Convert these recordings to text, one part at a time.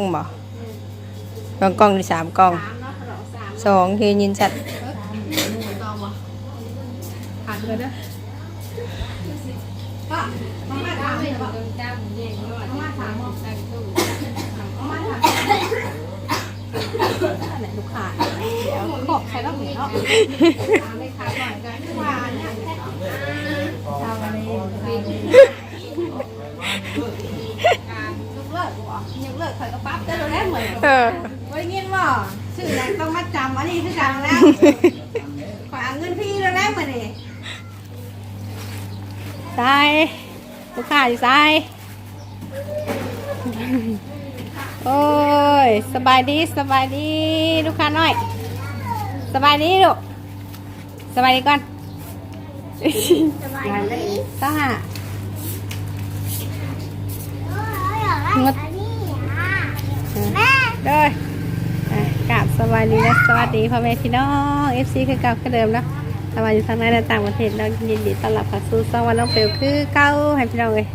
กล้องบ่กล้องกล้องที่สามกล้องสามเนาะขนมสามสองที่ยินชัดตองบ่ขาดเลยเด้อก็มามาถามเลยบ่มามาถามบ่มามาถามอันไหนลูกค้าเดี๋ยวบอกใครต้องเห็นเนาะถามเลยค่ะก่อนกันทุกวันเนี่ยทำอะไรการยกเลิกบ่ ยกเลิกข่อยก็ปั๊บได้แล้วเหมือนเออไว้เงี้ยว่าชื่อแรงต้องมาจำอันนี้คือกันแล้วขอเอาเงินพี่แล้วแล้วมาเนี่ยใช่ลูกค้าอยู่ใช่โอ้ยสบายดีสบายดีลูกค้าน้อย สบายดีลูกสบายดีก่อนสบายดีสหะงดแม่ เด้ยอะกราบสวัสดีและสวัสดีพ่อแม่พี่น้อง FC คือเก่าคือเดิมเนาะสวัสดีทั้งในและต่างประเทศเรายินดีต้อนรับเข้าสู่สวรรค์น้องเปลวคือเก่าให้พี่น้องเลย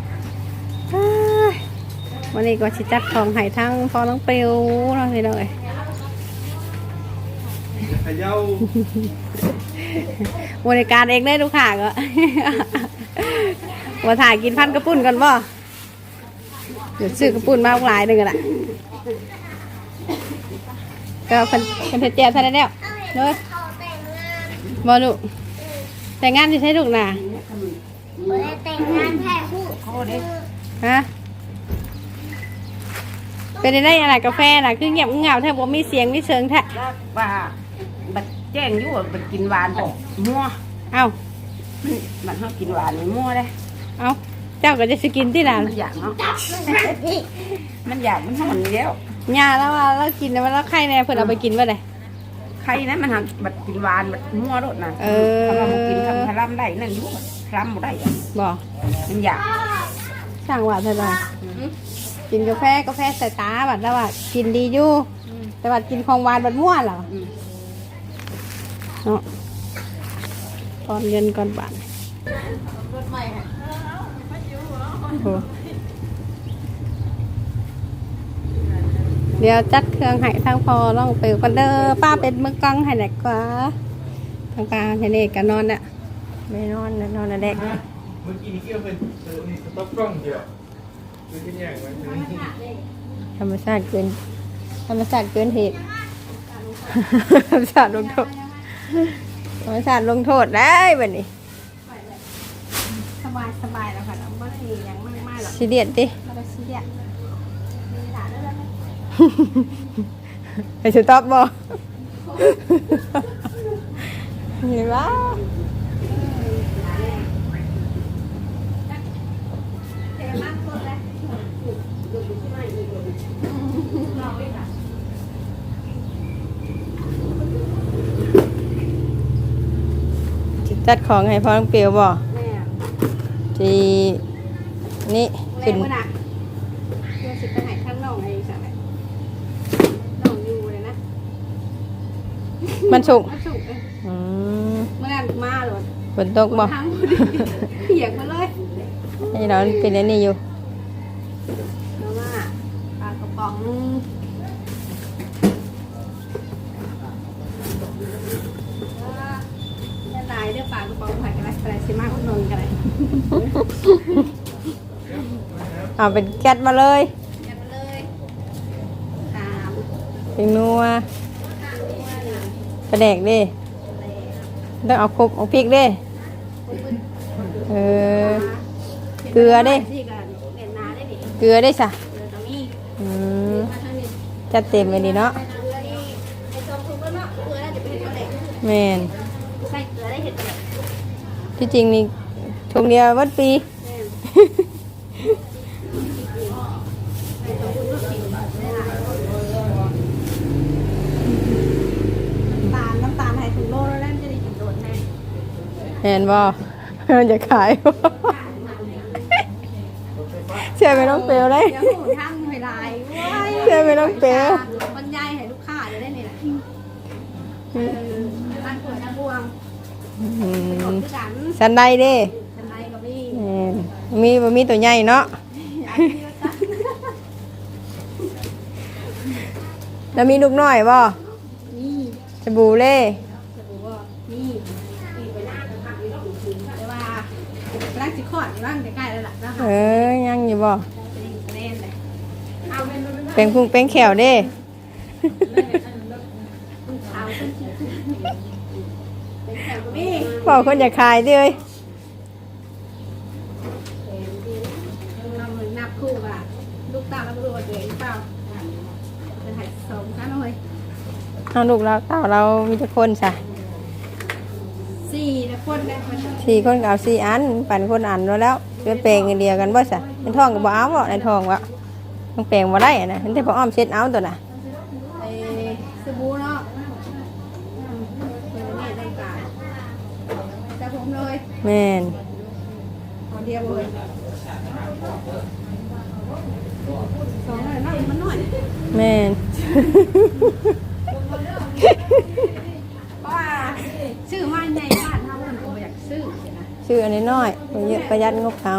เอ้ยวันนี้ก็ชิจัดของให้ทั้งพ่อน้องเปลวเนาะพี่น้องเลยเขย่าบริการเองได้ทุกข่าก็มาถ่ายกินพันกระปุ่นกันบ่เดี๋ยวซื้อกระปุ่นมาหลายหนึ่งกันละ ก็เพันเพันเทเจียท่านแล้วเลยบอลูกแต่งงานที่ใช้ลูกน่ะแต่งงานแพ้หู้ฮะเป็นได้อะไรกาแฟน่ะคือเงียบเงาแทบว่ามีเสียงมีเชิงแท้ว่าบัดแจ้งอยู่ว่าบัดกินหวานบัดมั่วเอ้ามันมันเฮากินหวานนี่มั่วเลยเอ้าเจ้าก็จะสกินที่ไหนมันอยากเนาะ มันอยากมันหอนอยู่แล้วยาแล้วว่าเรากินแล้วแล้วใครแน่เพิ่นเอาไปกินว่าไดใครนะมันหันบัดกินหวานบัดมั่วโลดนะเออถ้าว่าบ่กินคำคลำได้นั่นอยู่บัดคลำบ่ได้อะบอกมันอยากช่างว่าเท่าไหร่กินกาแฟกาแฟใส่ตาบัดแล้วว่ากินดีอยู่แต่ว่ากินของหวานบัดม่วนเหรออืมเนาะตอนเงินก่อนบาทรถใหม่ค่ะโอ้ เดี๋ยวจัดเครื่องให้ทางพอลองไปกันเด้อป้าเป็นมือกล้องให้หน่อยกว่าทางป้าเฮเนกันนอนน่ะไม่นอนนะนอนนะเด็กเมื่อกี้นี่เกี่ยวเป็นเออนี่สต๊อกกล้องเดียวคือที่อย่างไว้ธรรมชาติเกินธรรมชาติเกินเหตุธรรมชาติลงโทษธรรมชาติลงโทษได้แบบนี้สบายสบาย แล้วค่ะเราไม่ได้ยังมากมากหรอกซีเรียสดิไม่ได้ซีเรียสมีหลานด้วยนะไปสต็อปบอเห็นปะจิจัดของให้พ่อน้องเปียวบ่แม่ จี นี่แรขึ้นงมันอะเพื่อสิไปไหนข้างนอกไอ้สัตว์น้องอยู่เลยนะมันสุกมาสุกเอ้ยอืมเมื่อนั้นมาเลยฝนตกบ่ทั้งพอดีเปียกมาเลยให้เราเป็นอันนี้อยู่ แล้วว่าปลากระป๋องจะตายเรื่องปลากระป๋องผัดกันไรอะไรสิมาอุดหนุนกันเลย เอาเป็นแก๊สมาเลยกันมาเลยตามเป็นนัวกระแดกดิต้องเอาครบเอาพริกดิเออ เกลือดิ ที่กันเด่นนาได้ดิเกลือได้สะเกลือตรงนี้อืมมาทางนี้จัดเต็มเลยดีเนาะเกลือนี่ไอ้ตรงทุกคนเนาะเกลือน่าจะเป็นเกลือเหลกแมนใส่เกลือได้เห็ดเหลกที่จริงนี่ทุงเดียววัดปี แม่ใส่ตรงทุกคนกินได้หลายน้ำตาลน้ำตาลไทยถึงโลแล้วนั่นจะได้กินโดนแน่ เห็ นบ่มันจะขายบ่เชื่อไหมน้องเปลวเลย เดี๋ยวหมูทั้งหอยลายว้ายเชื่อไหมน้องเปลว บรรยายให้ลูกค้าจะได้นี่แหละเออร้านเปิดน้ำบวงอืขอมงคือกันสันใดเด้ทนายกับพี่แม่นมีบ่มีตัวใหญ่เนาะ อันนี้ก็จ้ะแล้วมีลูกน้อยบ่นี่ สบู่เล่ จะบอกว่านี่นี่ไปหน้าจะพักอยู่ตรงคืนแต่ว่า ร่างสิคลอดร่างจะใกล้แล้วล่ะนะเอคะอยังอยู่บ่จะได้คะแนนเลยเอาเป็นเป็นพุงเป็นแขวเด้เอาเป็นเป็นแถวนี่พ่อคนอยากขายเด้ยเราเหมือนนับคู่ว่าลูกตาแล้วรู้ว่าตัวเองหรือเปล่าจะถ่ายสองชั้นเลยเอาลูกเราเต่าเรามีทุกคนซะ สี่นะคนนะมันสี่คนก็เอาสี่อันปั่นคนอันแล้วแล้วเพื่อแปลงกันเดียวกันบ่ซะเป็นทองก็บ่เอาบ่ในทองวะต้องแปลงบ่ได้อะนะเห็นแต่พ่ออ้อมเช็ดเอาตัวน่ะไอ้สบู่เนาะเป็นนี่ได้การจะผมเลยแม่นเอาเดียวเลยสองหน่อยเนาะมันหน่อยแม่น เพราะว่าซื้อมาใหญ่บ้านเฮามันก็บ่อยากซื้อนะ ชื่ออันนี้น้อยประหยัดประหยัดงบเขา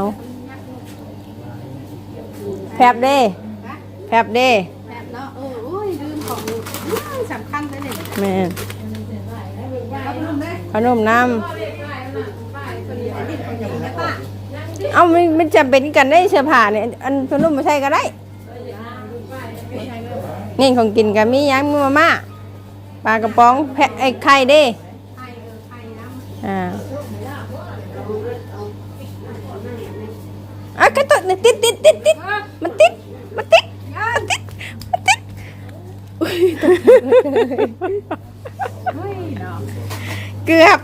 แพบเด้นะแพบเด้แบบเนาะเออโอ้ยลืมของสำคัญเลยเนี่ยแม่นเอาไปลืมเลยขนมน้ป้ายป้ายคนนี้ที่คนอย่างนี้ป้าำเอ้ามันมันจำเป็นกันได้เสื้อผ้าเนี่ยอันขนมไม่ใช่ก็ได้ไม่ใช่เลยนี่ของกินก็มีหยังมีมาม่าปลากระป๋องแพะไอ้ไข่เด้ไข่เออไข่น้อ่า อะกระตุกติดติดติดติดมันติดมันติดมันติดมันติดอุ้ยตกใจเลยำเฮ้ยเนาะเกือบ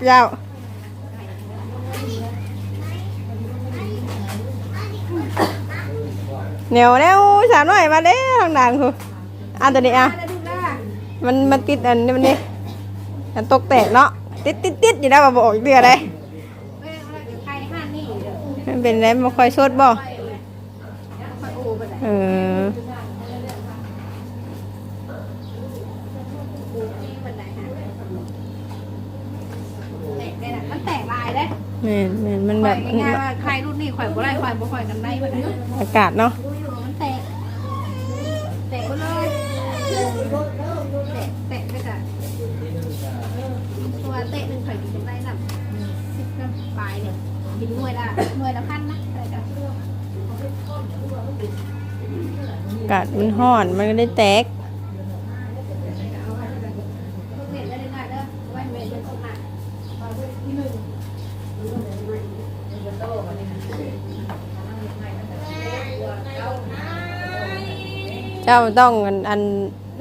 มันเป็นอะไรมันคอยชดบ่ไปเลยค่อยโอ้ไปไหนเออไปไหนฮะแตกได้ละมันแตกลายเลยแม่นแม่นมันแบแบบบง่ายๆว่าใครรุ่นนี้ข่อยบ่ได้ข่อยบ่ข่อยกันได้บ่ได้อากาศเนาะมันแตกแตกหมดเลยแตกแตกไปจ้ะตัวเตะหนึ่งข่อยกินได้น่ะสิบน้ำปลายเนี่ยกินหน่วยละากาศมันห้อน มันก็ได้แตกเจ้าต้องอันอัน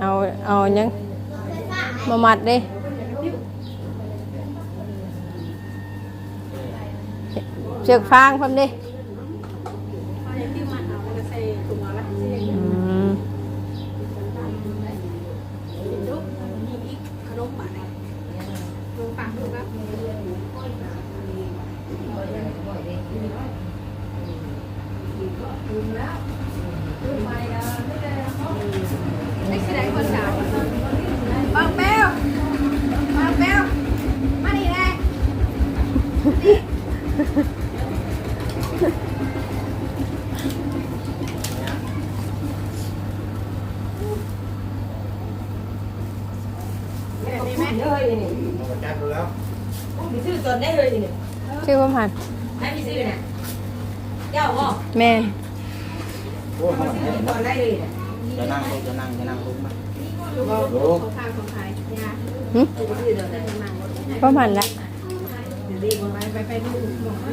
เอาเอายังมามัดด้เชือกฟางพร้อมด้ พออย่างที่มันเอาแล้วก็ใส่ถุงเอาละ อืม กินลูกมีอีกขนมปังขนมปังลูกครับไม่ใช่ได้คนสาวบังเบลบังเบลมานี่แน่ ประกันดูแล้ว มีชื่อตนได้เลยนี่ ชื่อว่าผัดให้มีชื่อน่ะเจ้าบ่แม่นโอ้ข้างหลังชื่อตนได้เลยน่ะจะนั่งลงจะนั่งจะนั่งลงมาลูกของทางของขายยาหึชื่อตนได้นั่งรถว่าผัดละไปไปไปดูบอกให้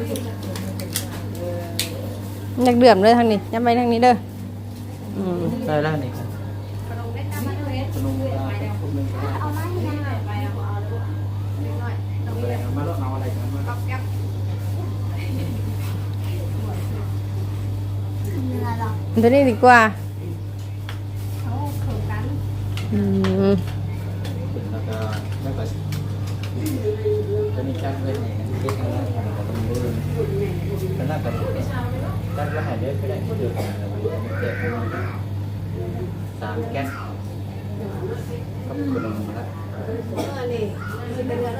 อยากเดือมเลยทางนี้ย้ำไปทางนี้เด้ออืมใช่แล้วนี่ครับขนมเล็กน้ำมันเล็กขนมเวลาพวกนึงเอามาให้ยังไงไปเอาเอาเล็กน้อยต้อง เอา เล็ก มาแล้วเอาอะไรกันมา ก๊อบแก๊บ ตัวนี้ดีกว่า เขาเขินกันอืมแล้วก็แล้วก็จะมีการเล่นอย่างนี้เล่นอะไรของเราต้องดูก็น่าจะเป็นการละหายเยอะก็ได้ที่เดียวกันเด็กสามแก๊สก็คุณลงมาแล้วเออนี่มันเป็นเงิน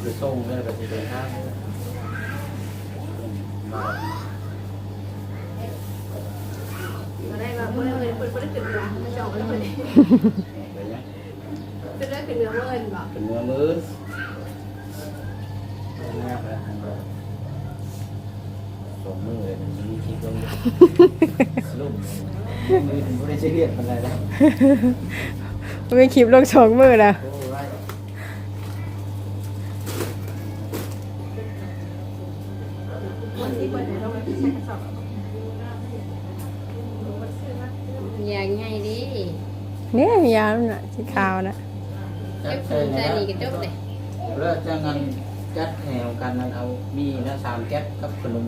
คือส่งเนี่ยแบบที่เดินทางมา มาได้มาเมื่อเงินเปิดเปิดมันขึ้นเหนือมันจะออกแล้วมันไปยังจะเลือกขึ้นเหนือเมื่อนบ่เป็นเนื้อมือหน้าไปสองมือเลยมันมีคลิปลงลุ่มมือไม่ได้ใช้เรียกอะไรแล้วมีคลิปลงสองมือนะ ยาวน่ะสีขาวนะจัดเจ้าใส่ภูมิใจนะดีกับเจ้าเลยเลิกจ้างงานจัดแถวกันนั้นเอามีนะสามแก๊สกับขนม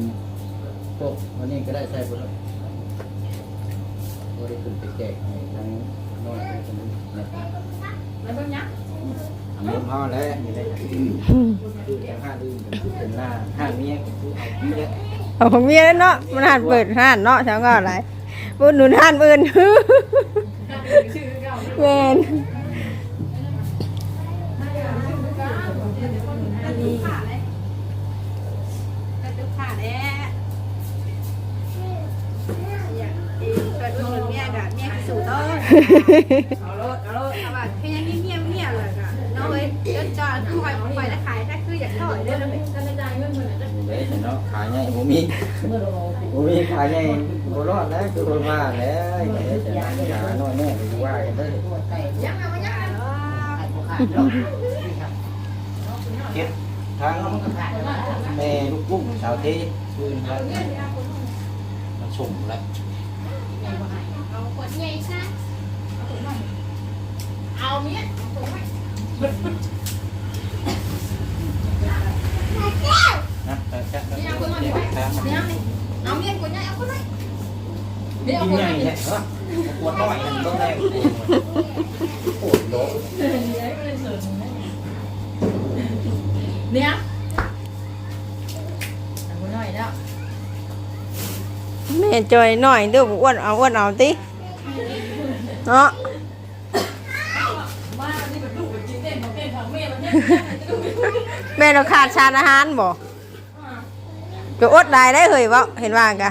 พวกวันนี้ก็ได้ใช้หมดแล้วก็ได้ขึ้นไปแจกให้ทั้งน้อยทั้งขนนะครับแล้วเบิ่งยังอันนี้พ่อแล้วมีอะไรคือแค่ห้าดื้อเป็นหน้าห้าเมียก็คือเอาเมียเอาของเมียเนาะมันหันเปิดห้านเนาะฉันก็อะไรบุญหนุนห้านอื่น แมนแต่จุกขาดแน่อยากเองเปิดอุ่นเมียกะเมียสู่ต้นเอาโลดเอาโลดเอาว่าคือยังเมียเมียเลยกะน้องเอ้ยเดินจอดคอยคอยแล้วขายถ้าคืออยากถอยได้แล้ว เลยแต่เนาะขายง่ายบ่มีบ่มีขายง่ายบ่รอดแล้วคือคนว่าแล้วเดี๋ยวจะหาน้อยแน่หรือว่ากันเด้อยังเอามายังเอาเก็บทางแม่ลูกกุ้งสาวเทคืนครับมาส่งแล้วเอาขวดใหญ่ซะเอาเมียนะแต่จักแล้วทางมันเอาเมียกูเนี่ยเอาคนไหนกินใหญ่แท้เหรอปวดน้อยมันต้องแรงปวดโลเนี่ยเอาคนหน่อยแล้วแม่จอยหน่อยเด้ออ้วนเอาอ้วนเอาติเนาะ แม่เราขาดชานอาหารบ่ จะอดได้ได้เหยเวะเห็นว่ากะ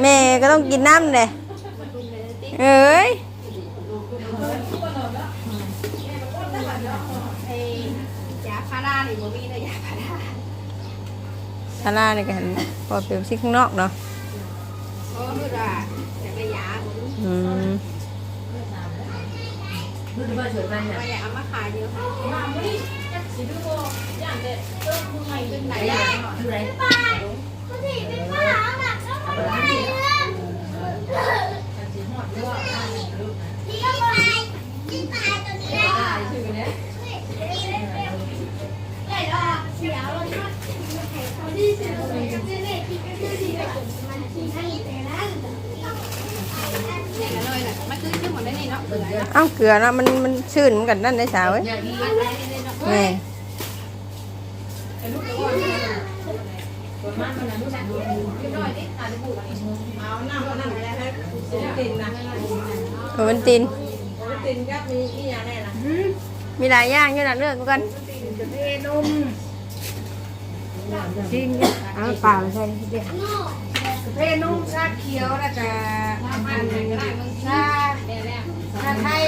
แม่ก็ต้องกินน้ำเลยเอ้ยไอ้ยาพารานี่บ่มีเลยยาพาราชาลาเนี่ยกันพอเปรียบซิข้างนอกเนาะโอ้คือว่าอยากได้ยาบ่มีอืมก็อยากเอามาขายเยอะมาบ่นี่จักสิดูบ่ย่างแต่เติมมือใหม่เป็นไหนอะคือไรเลยน่ะมันคือชื่อหมดได้นี่เนาะ เบื่อเอ้าเกลือนะมันมันชื่นเหมือนกันนั่นได้สาวเอ้ยแม่ เอาน้ำเอาน้ำอะไรให้ตินนะ โอวันตินตินก็มีอีหยังแน่ล่ะมีหลายอย่างอยู่นะเลือกกันจะเทนุ่มจริงเอาเปล่าใช่เดียวเทนุ่มชาเขียวแล้วก็อันชาชาไทย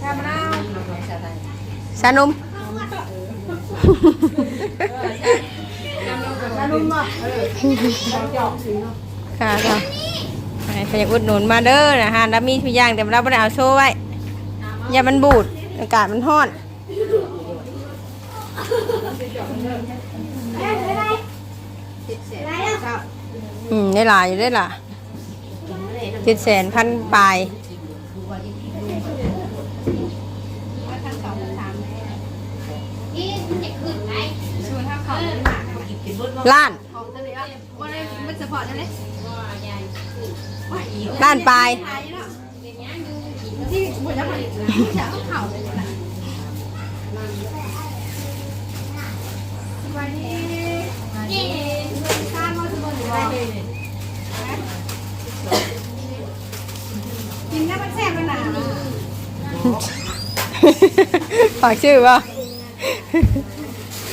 ชามะนาวชานมชานุ่มเนาะเออจอกสิเนาะค่ะค่ะ ใครอยากอุดหนุนมาเด้อนะฮะแล้วมีทุกอย่างแต่เราไม่ได้เอาโชว์ไว้ อย่ามันบูดอากาศมันร้อนอืมได้หลายอยู่ได้ล่ะเจ็ดแสนพันปลายว่านไหมชวนทั้งเขาเลยหมากล้าน ของทะเลอะว่าได้มันสปอร์ตนั่นเลยล้านปลายขายเนาะที่หมดแล้วผลิตนะจะเอาเข่าเลยนะวัสดีนี่ข้ามมาสมุนไพรกินน้ำมันแซ่บมันหนาฝากชื่อป่ะ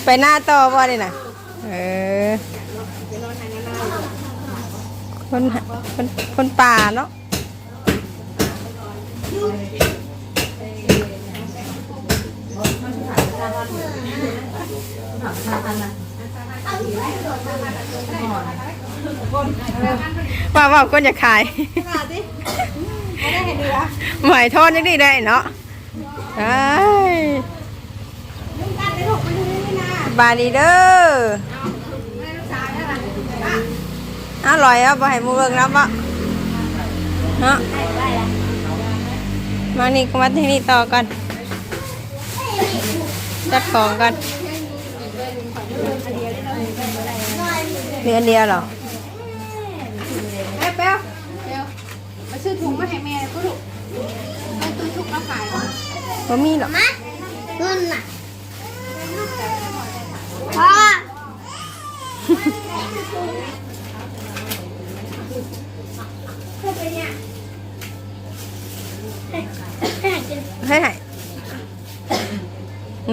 ไปหน้าต่อป่ะนี่นะเออ คนคนคนป่าเนาะว่าว่าคนจะขายมาสิไม่ได้เห็นดีวะหมายทอดยังได้ได้เนาะได้ลุงกันได้ถูกไปดูนี่นะบายดีเด้อ ไม่ลูกชายนั่นแหละ อะอร่อยอะบ่ให้หมูเบิ่งนะบ่เนาะมานี่ก็มาที่นี่ต่อกันจัดของกันมีอันเดียวเหรอแป๊บแป๊บเดี๋ยวมาซื้อถุงมาให้แม่ก็ลูกแม่ตู้ชุกมาขายเหรอบ่มีหรอกมาขึ้นน่ะพ่อ ให้ให้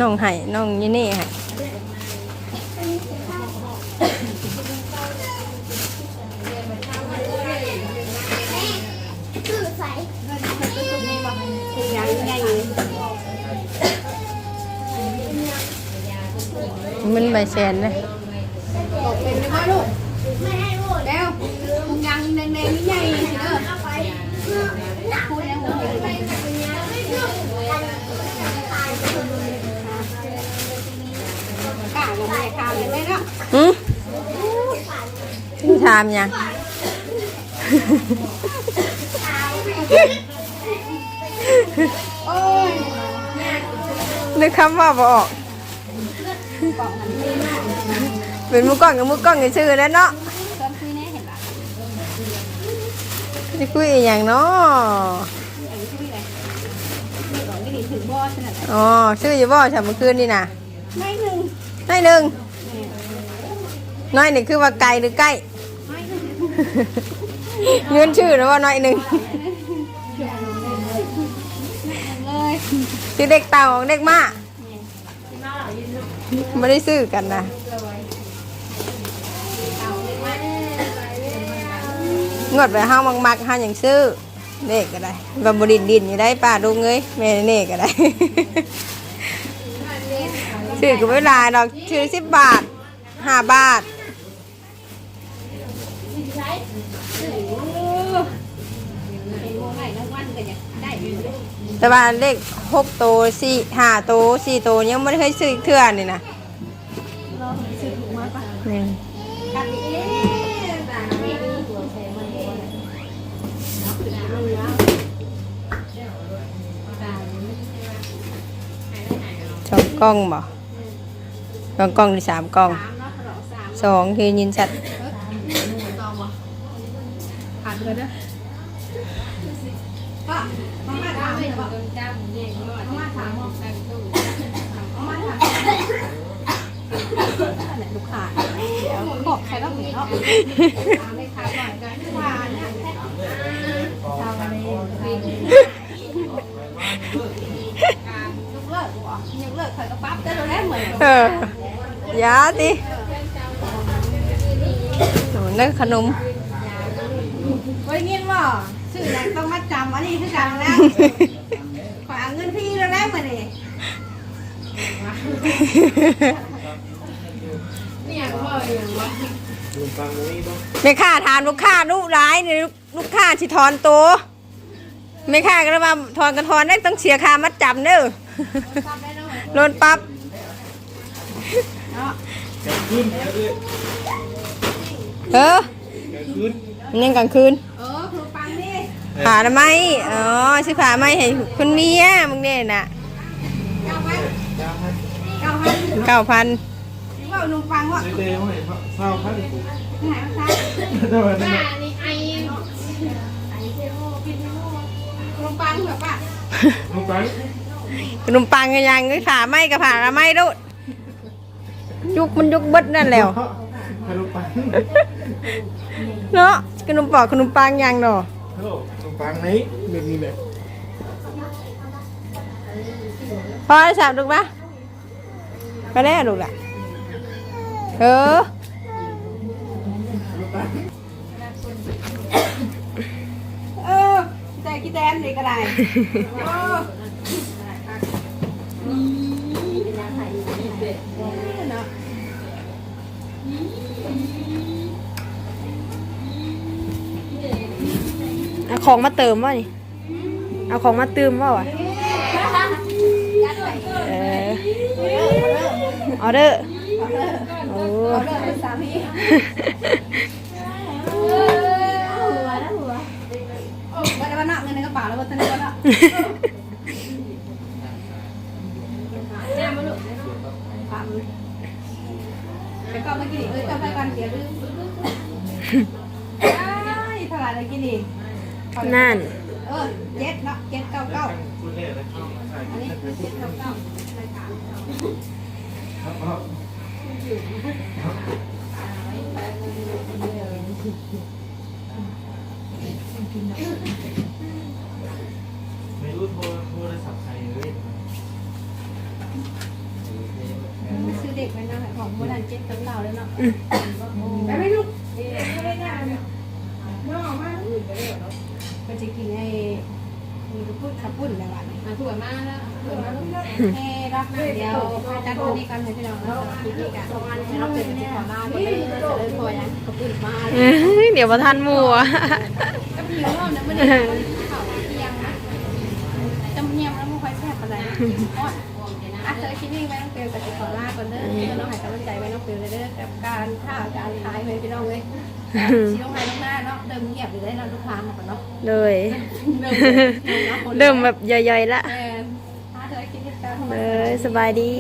น้องให้น้องยินนี่ให้คือใส่ยังไงอยู่มันใบแสนเลยตกเป็นไหมพ่อลูกไม่ให้พูดเร็วถุงยางแดงๆนี่ใหญ่สิเด้อเอาไปพูดแล้วหัวใจกล้าลงแม่ข้าวเลยได้เนาะ หืมนี่ถามยังนึกคำว่าบอกเป็นมือกล้องกับมือกล้องกันชื่อแล้วเนาะจะคุยอย่างเนาะอ๋อชื่ออยู่บ่ฉันเมื่อคืนนี่นะไม่หนึ่ง น้อยหนึ่งน้อยหนึ่งคือว่าไกลหรือใกล้เงินชื่อหรือว่าน้อยหนึ่งเลยชื่อเด็กเต่าของเด็กมาไม่ได้ซื้อกันนะงวดไปห้างมักๆห้างอย่างซื้อเด็กก็ได้บำบดินดินอยู่ได้ป้าดูเงยแม่เน่ก็ได้ ซื้อก็ไม่ลายดอกซื้อสิบบาทห้าบาทแต่ว่าเลขหกโตวสี่ห้าโตวสี่โตวยังไม่เคยซื้อเทื่อนี่นะรอผมซื้อถุงมาปะอืมกันเอ๊ะต่างไม่มีหัวแสมันเอกล้องบ่ สองกล้องหรือสามกล้องสองคือยินชัดตวะผ่านเลยเด้อก็มามาถามเลยบอกมามาถามบอกมามาถามลูกค้าเดี๋ยวบอกใครต้องเนาะถามเลยค่ะก่อนกันว่าเนี่ยทำอะไรยกเลิกบ่ยกเลิกเคยก็ปั๊บได้แล้วเหมือนเออ ยาติโอ้นั่นขนมเฮ้ยเงี้ยว่าสื่อแรงต้องมาจำอันนี้คือจำแล้วขอเอาเงินพี่แล้วแล้วเหมือนนี่ไม่ค่าทานลูกค้าลูกร้ายเนี่ยลูกค้าที่ทอนตัวไม่ค่าก็เลยว่าทอนกันทอนได้ต้องเสียค่ามัดจำเด้อโดนปรับ เนาะเออมันยังกลางคืนเออครูปังนี่ผ่าทำไมอ๋อชื่อผ่าไม่ให้คุณเมียมึงเนี่ยน่ะเก้าพันเก้าพันเก้าพันว่าลุงปังว่าเดี๋ยวให้เศร้าพันกูไหนมาซะเดี๋ยวนั่นลุงปังแบบว่าลงไปขนมปังกันยังก็ผ่าไม่กับผ่าละไม่ดู ยุกมันยุกเบิดนั่นแหล้วให้ลงไปเนาะขนมปอกขนมปังยังเนาะฮัลโหลลงไปนี้แบบนี้เลยพอได้สามลูกปะไปได้ลูกละเออเออแต่กี่แตนดินี่ก็ได้ ของมาเติมว่านี่ เอาของมาเติมว่าวะเออออเดอร์โอ้เอาเรื่องเป็นสามีวันนี้วนนักเงินในกระเป๋าแล้ววันนี้วันนัก นั่น จะกินไอ้มีกระปุ้นกระปุ้นอะไรวะมาถั่วมาแล้วถั่วมาลูกเฮ้รับเดียวจัดตัวนี้กันให้พี่น้องแล้วพี่พี่กันเราเป็นถั่วมาก็เลยเลยถั่วยังกระปุ้นมาเดี๋ยวมาทันมูอะก็มีรอบนะมันเนี่ยข้าวเที่ยงนะจำเนียมแล้วมันค่อยแซ่บอะไรอ่อนอะเธอคิดนี่ไว้น้องเปลวกับติขอลาก่อนเด้อน้องหายกำลังใจไว้น้องเปลวเลยเด้อกับการท่าการขายเลยพี่น้องเลย ชี้ลงไปลงหน้าเนาะเดิมเงียบอยู่ได้เราลูกค้ามาก่อนเนาะเลย เดิมเริ่มแบบย่อยๆละเออถ้าเธอคิดนี่แป๊บเลยสบายดี